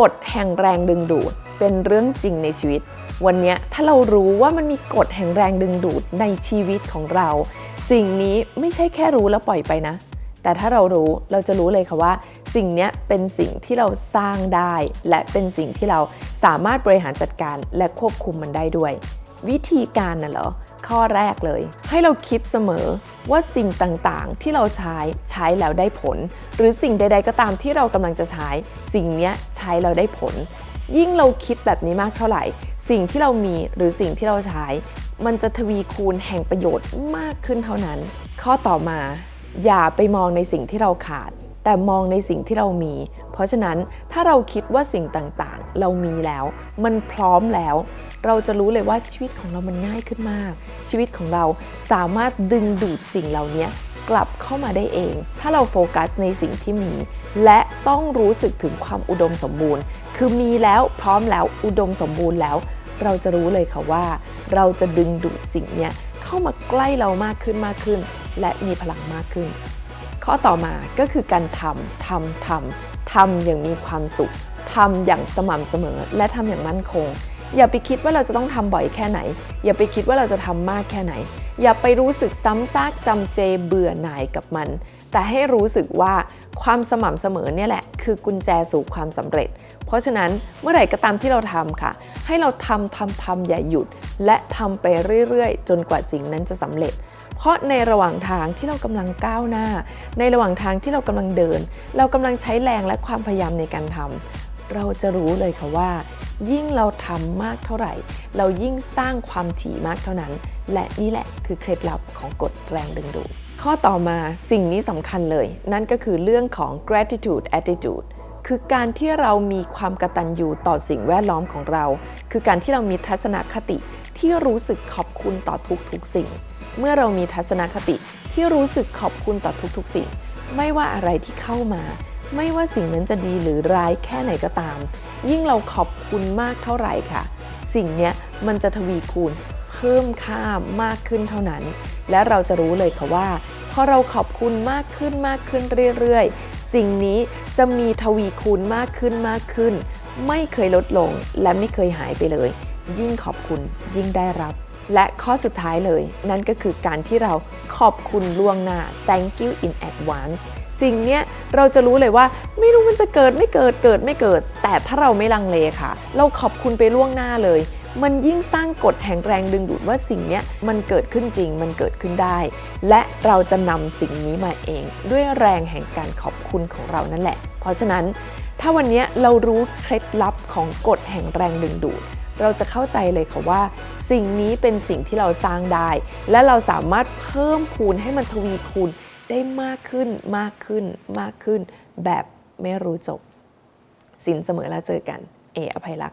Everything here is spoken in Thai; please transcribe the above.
กฎแห่งแรงดึงดูดเป็นเรื่องจริงในชีวิต วันนี้ถ้าเรารู้ว่ามันมีกฎแห่งแรงดึงดูดในชีวิตของเรา สิ่งนี้ไม่ใช่แค่รู้แล้วปล่อยไปนะ แต่ถ้าเรารู้เราจะรู้เลยค่ะว่า สิ่งนี้เป็นสิ่งที่เราสร้างได้ และเป็นสิ่งที่เราสามารถบริหารจัดการและควบคุมมันได้ด้วย วิธีการน่ะเหรอข้อแรกเลย ให้เราคิดเสมอ ว่าสิ่งต่างๆ ที่เราใช้ใช้แล้วได้ผล หรือสิ่งใด ๆ ก็ตามที่เรากำลังจะใช้ สิ่งนี้ใช้แล้วได้ผล ยิ่งเราคิดแบบนี้มากเท่าไหร่ สิ่งที่เรามีหรือสิ่งที่เราใช้ มันจะทวีคูณแห่งประโยชน์มากขึ้นเท่านั้น ข้อต่อมา อย่าไปมองในสิ่งที่เราขาด แต่มองในสิ่งที่เรามี เพราะฉะนั้นถ้าเราคิดว่าสิ่งต่างๆ เรามีแล้ว มันพร้อมแล้ว เราจะรู้เลยว่าชีวิตของเรามันง่ายขึ้นมาก ชีวิตของเราสามารถดึงดูดสิ่งเหล่านี้กลับเข้ามาได้เอง ถ้าเราโฟกัสในสิ่งที่มี และต้องรู้สึกถึงความอุดมสมบูรณ์ คือมีแล้วพร้อมแล้วอุดมสมบูรณ์แล้ว เราจะรู้เลยค่ะว่า เราจะดึงดูดสิ่งเนี้ยเข้ามาใกล้เรามากขึ้นมากขึ้น และมีพลังมากขึ้น ข้อต่อมาก็คือการทำทำทำทำอย่างมีความสุขทำอย่างสม่ำเสมอ และทำอย่างมั่นคง อย่าไปคิดว่าเราจะต้องทำบ่อยแค่ไหน อย่าไปคิดว่าเราจะทำมากแค่ไหน อย่าไปรู้สึกซ้ำซากจำเจเบื่อหน่ายกับมัน แต่ให้รู้สึกว่าความสม่ำเสมอเนี่ยแหละ คือกุญแจสู่ความสำเร็จ เพราะฉะนั้นเมื่อไหร่ก็ตามที่เราทำค่ะ ให้เราทำทำทำอย่าหยุด และทำไปเรื่อยๆ จนกว่าสิ่งนั้นจะสำเร็จเพราะในระหว่างทางที่เรากำลังก้าวหน้า ในระหว่างทางที่เรากำลังเดิน เรากำลังใช้แรงและความพยายามในการทำ เราจะรู้เลยค่ะว่า ยิ่งเราทำมากเท่าไหร่ เรายิ่งสร้างความถี่มากเท่านั้น และนี่แหละคือเคล็ดลับของกฎแรงดึงดูดข้อต่อมาสิ่งนี้สำคัญเลย นั่นก็คือเรื่องของ gratitude attitude คือการที่เรามีความกตัญญูต่อสิ่งแวดล้อมของเรา คือการที่เรามีทัศนคติที่รู้สึกขอบคุณต่อทุกๆสิ่ง เมื่อเรามีทัศนคติที่รู้สึกขอบคุณต่อทุกๆสิ่ง ไม่ว่าอะไรที่เข้ามา ไม่ว่าสิ่งนั้นจะดีหรือร้ายแค่ไหนก็ตาม ยิ่งเราขอบคุณมากเท่าไหร่ค่ะ สิ่งนี้มันจะทวีคูณเพิ่มค่ามากขึ้นเท่านั้น และเราจะรู้เลยค่ะว่าพอเราขอบคุณมากขึ้นมากขึ้นเรื่อยๆ สิ่งนี้จะมีทวีคูณมากขึ้นมากขึ้น ไม่เคยลดลงและไม่เคยหายไปเลย ยิ่งขอบคุณยิ่งได้รับ และข้อสุดท้ายเลย นั่นก็คือการที่เราขอบคุณล่วงหน้า thank you in advance สิ่งเนี้ยเราจะรู้เลยว่าไม่รู้มันจะเกิดไม่เกิดเกิดไม่เกิด แต่ถ้าเราไม่ลังเลค่ะ เราขอบคุณไปล่วงหน้าเลย มันยิ่งสร้างกฎแห่งแรงดึงดูดว่าสิ่งนี้มันเกิดขึ้นจริง มันเกิดขึ้นได้ และเราจะนำสิ่งนี้มาเอง ด้วยแรงแห่งการขอบคุณของเรานั่นแหละ เพราะฉะนั้น ถ้าวันนี้เรารู้เคล็ดลับของกฎแห่งแรงดึงดูดเราจะเข้าใจเลยค่ะว่า สิ่งนี้เป็นสิ่งที่เราสร้างได้ และเราสามารถเพิ่มพูนให้มันทวีคูณ ได้มากขึ้นมากขึ้นมากขึ้น แบบไม่รู้จบสินเสมอแล้วเจอกัน เออภัยรัก